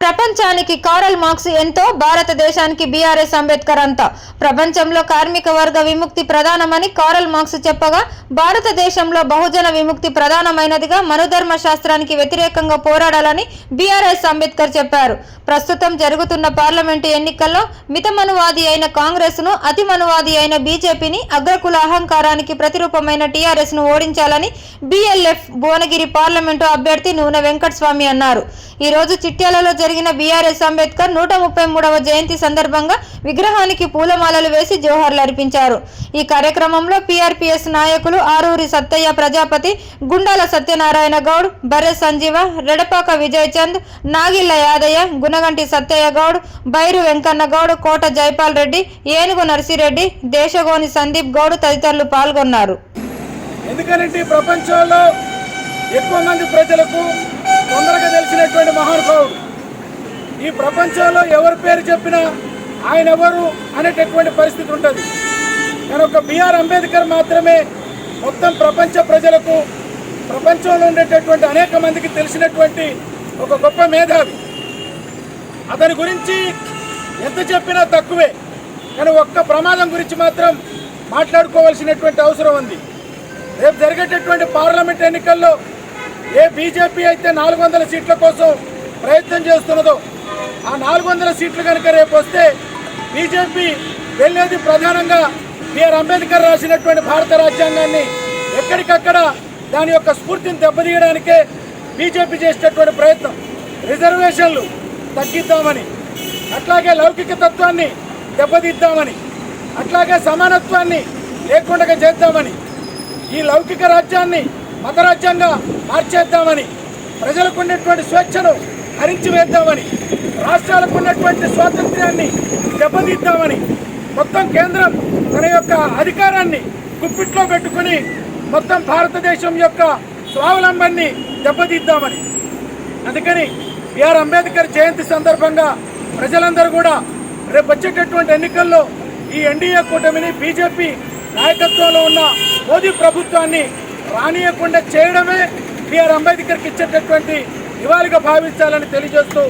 ప్రపంచానికి Karl marks ఎంతో భారతదేశానికి బీఆర్ఎస్ అంబేద్కర్ అంతా. ప్రపంచంలో కార్మిక వర్గ విముక్తి ప్రధానమని కారల్ మార్క్స్ చెప్పగా భారతదేశంలో బహుజన విముక్తి ప్రధానమైనదిగా మనుధర్మ శాస్త్రానికి వ్యతిరేకంగా పోరాడాలని బీఆర్ఎస్ అంబేద్కర్ చెప్పారు. ప్రస్తుతం జరుగుతున్న పార్లమెంటు ఎన్నికల్లో మితమనువాది అయిన కాంగ్రెస్ను అతిమనువాది అయిన బీజేపీని అగ్రకుల అహంకారానికి ప్రతిరూపమైన టీఆర్ఎస్ను ఓడించాలని బీఎల్ఎఫ్ భువనగిరి పార్లమెంటు అభ్యర్థి నూనె వెంకటస్వామి అన్నారు. ఈ రోజు చిట్యాలలో జరిగిన బీఆర్ఎస్ అంబేద్కర్ నూట ముప్పై మూడవ జయంతి సందర్భంగా విగ్రహానికి పూలమాలలు వేసి జోహార్లు అర్పించారు. ఈ కార్యక్రమంలో పీఆర్పీఎస్ నాయకులు ఆరూరి సత్తయ్య ప్రజాపతి గుండాల సత్యనారాయణ గౌడ్ బర్రె సంజీవ రెడపాక విజయ్ చంద్ నాగిళ్ళ యాదయ్య గుణగంటి సత్తయ్య గౌడ్ బైరు వెంకన్న గౌడ్ కోట జైపాల్ రెడ్డి ఏనుగు నర్సిరెడ్డి దేశగోని సందీప్ గౌడ్ తదితరులు పాల్గొన్నారు. ఎందుకంటే ప్రపంచంలో ఎక్కువ మంది ప్రజలకు తొందరగా తెలిసినటువంటి మహానుభావుడు ఈ ప్రపంచంలో ఎవరి పేరు చెప్పినా ఆయన ఎవరు అనేటటువంటి పరిస్థితి ఉంటుంది. కానీ ఒక బిఆర్ అంబేద్కర్ మాత్రమే మొత్తం ప్రపంచ ప్రజలకు ప్రపంచంలో ఉండేటటువంటి అనేక మందికి తెలిసినటువంటి ఒక గొప్ప మేధావి. అతని గురించి ఎంత చెప్పినా తక్కువే. కానీ ఒక్క ప్రమాదం గురించి మాత్రం మాట్లాడుకోవాల్సినటువంటి అవసరం ఉంది. రేపు జరిగేటటువంటి పార్లమెంట్ ఎన్నికల్లో ఏ బీజేపీ అయితే నాలుగు వందల సీట్ల కోసం ప్రయత్నం చేస్తున్నదో ఆ నాలుగు వందల సీట్లు కనుక రేపు వస్తే బీజేపీ వెళ్ళేది ప్రధానంగా బిఆర్ అంబేద్కర్ రాసినటువంటి భారత రాజ్యాంగాన్ని ఎక్కడికక్కడ దాని యొక్క స్ఫూర్తిని దెబ్బతీయడానికే బీజేపీ చేసేటటువంటి ప్రయత్నం. రిజర్వేషన్లు తగ్గిద్దామని అట్లాగే లౌకిక తత్వాన్ని దెబ్బతీద్దామని అట్లాగే సమానత్వాన్ని లేకుండా చేద్దామని ఈ లౌకిక రాజ్యాన్ని మతరాజ్యంగా మార్చేద్దామని ప్రజలకు ఉండేటువంటి స్వేచ్ఛను హరించి వేద్దామని రాష్ట్రాలకు ఉన్నటువంటి స్వాతంత్ర్యాన్ని దెబ్బతీద్దామని మొత్తం కేంద్రం తన యొక్క అధికారాన్ని గుప్పిట్లో పెట్టుకుని మొత్తం భారతదేశం యొక్క స్వావలంబన్ని దెబ్బతీద్దామని. అందుకని బిఆర్ అంబేద్కర్ జయంతి సందర్భంగా ప్రజలందరూ కూడా రేపు వచ్చేటటువంటి ఎన్నికల్లో ఈ ఎన్డీఏ కూటమిని బీజేపీ నాయకత్వంలో ఉన్న మోదీ ప్రభుత్వాన్ని రానియకుండా చేయడమే బిఆర్ అంబేద్కర్కి ఇచ్చేటటువంటి ఇవాళగా భావించాలని తెలియజేస్తూ